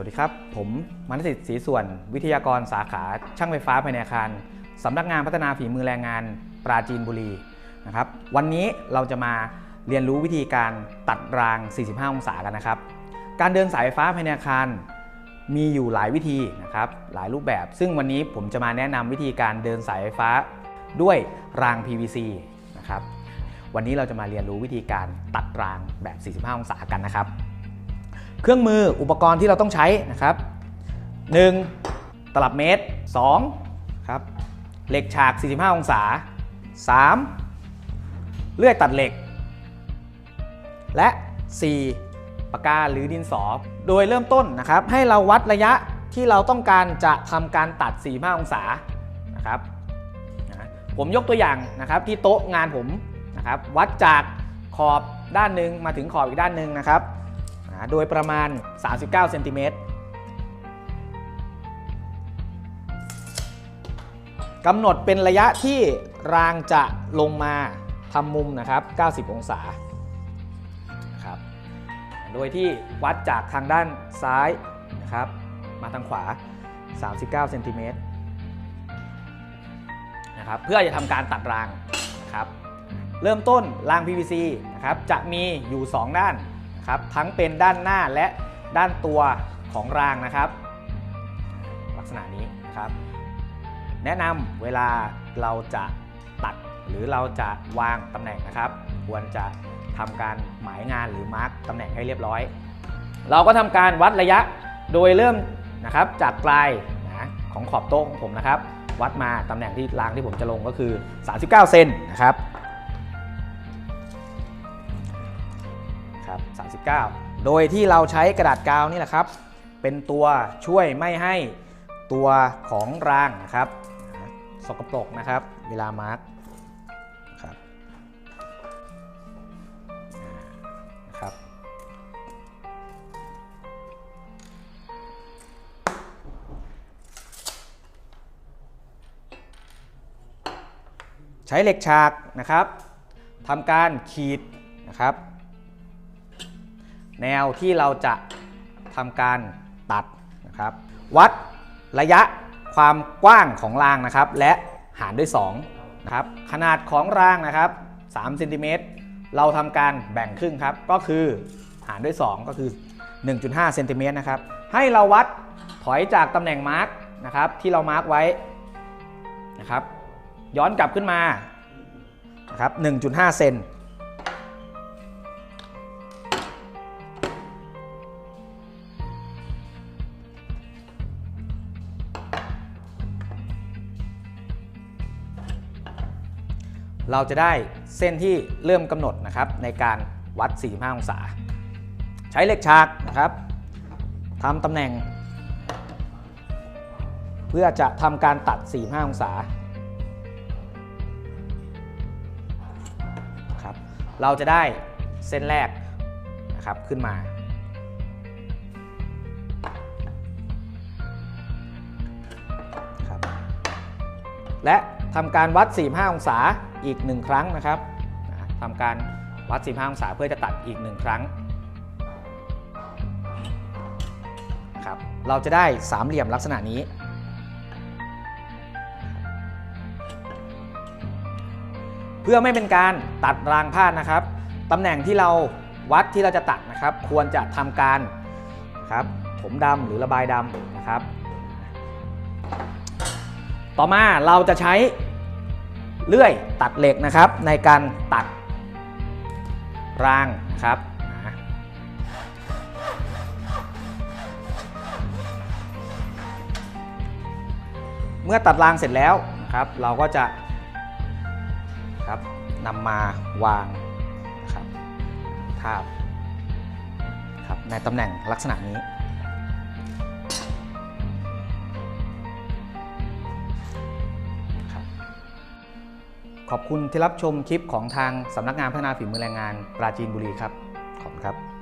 วัสดีครับ ผมมนสิทธิ์ศรีส่วน วิทยากรสาขาช่างไฟฟ้าภายในอาคารสำนักงานพัฒนาฝีมือแรงงานปราจีนบุรีนะครับ วันนี้เราจะมาเรียนรู้วิธีการตัดราง 45 องศากันนะครับ การเดินสายไฟฟ้าภายในอาคารมีอยู่หลายวิธีนะครับหลายรูปแบบ ซึ่งวันนี้ผมจะมาแนะนำวิธีการเดินสายไฟฟ้าด้วยราง PVC นะครับ วันนี้เราจะมาเรียนรู้วิธีการตัดรางแบบ 45 องศากันนะครับ เครื่องมืออุปกรณ์ที่เราต้องใช้นะครับ 1. ตลับเมตร2ครับเหล็กฉาก 45 องศา 3. เลื่อยตัดเหล็ก และ 4. ปากกาหรือดินสอ โดยเริ่มต้นนะครับ ให้เราวัดระยะที่เราต้องการจะทำการตัด 45 องศานะครับผมยกตัวอย่างนะครับที่โต๊ะงานผมนะครับวัดจากขอบด้านหนึ่งมาถึงขอบอีกด้านหนึ่งนะครับ โดยประมาณ 39เซนติเมตรกำหนดเป็นระยะที่รางจะลงมาทำมุมนะครับ 90 องศานะครับ โดยที่วัดจากทางด้านซ้ายนะครับ มาทางขวา 39เซนติเมตรนะครับเพื่อจะทำการตัดรางนะครับ เริ่มต้นราง PVC นะครับจะมีอยู่ 2 ด้าน นะครับทั้งเป็นด้านหน้าและด้านตัวของรางนะครับ ลักษณะนี้นะครับ แนะนำเวลาเราจะตัดหรือเราจะวางตำแหน่งนะครับ ควรจะทำการหมายงานหรือมาร์กตำแหน่งให้เรียบร้อย เราก็ทำการวัดระยะโดยเริ่มนะครับจากปลายนะของขอบโต๊ะของผมนะครับ วัดมาตำแหน่งที่รางที่ผมจะลงก็คือ 39 เซนนะครับ ครับ39โดยที่เราใช้กระดาษกาวนี่แหละครับ เป็นตัวช่วยไม่ให้ตัวของรางนะครับสกปรกนะครับ เวลามาร์กครับนะครับ ใช้เหล็กฉากนะครับทำการขีดนะครับ แนวที่เราจะทำการตัดนะครับ วัดระยะความกว้างของรางนะครับ และหารด้วย2นะครับขนาดของรางนะครับ3เซนติเมตรเราทำการแบ่งครึ่งครับ ก็คือหารด้วย 2 ก็คือ 1.5เซนติเมตรนะครับ ให้เราวัดถอยจากตำแหน่งมาร์กนะครับที่เรามาร์กไว้นะครับย้อนกลับขึ้นมานะครับ1.5 เซน เราจะได้เส้นที่เริ่มกำหนดนะครับในการวัด 45 องศา ใช้เหล็กฉากนะครับทำตำแหน่ง เพื่อจะทำการตัด 45 องศาครับเราจะได้เส้นแรกนะครับขึ้นมาครับและ ทำการวัด 45 องศาอีก 1 ครั้งนะครับทำการวัด 45 องศาเพื่อจะตัดอีก 1 ครั้งครับเราจะได้สามเหลี่ยมลักษณะนี้เพื่อไม่เป็นการตัดรางพลาดนะครับ ตำแหน่งที่เราวัดที่เราจะตัดนะครับ ควรจะทำการครับถมดำหรือระบายดำนะครับ ต่อมาเราจะใช้เลื่อยตัดเหล็กนะครับ ในการตัดรางนะครับเมื่อตัดรางเสร็จแล้วนะครับ เราก็จะครับนำมาวางนะครับทาบครับในตำแหน่งลักษณะนี้ ขอบคุณที่รับชมคลิปของทางสำนักงานพัฒนาฝีมือแรงงานปราจีนบุรีครับ ขอบคุณครับ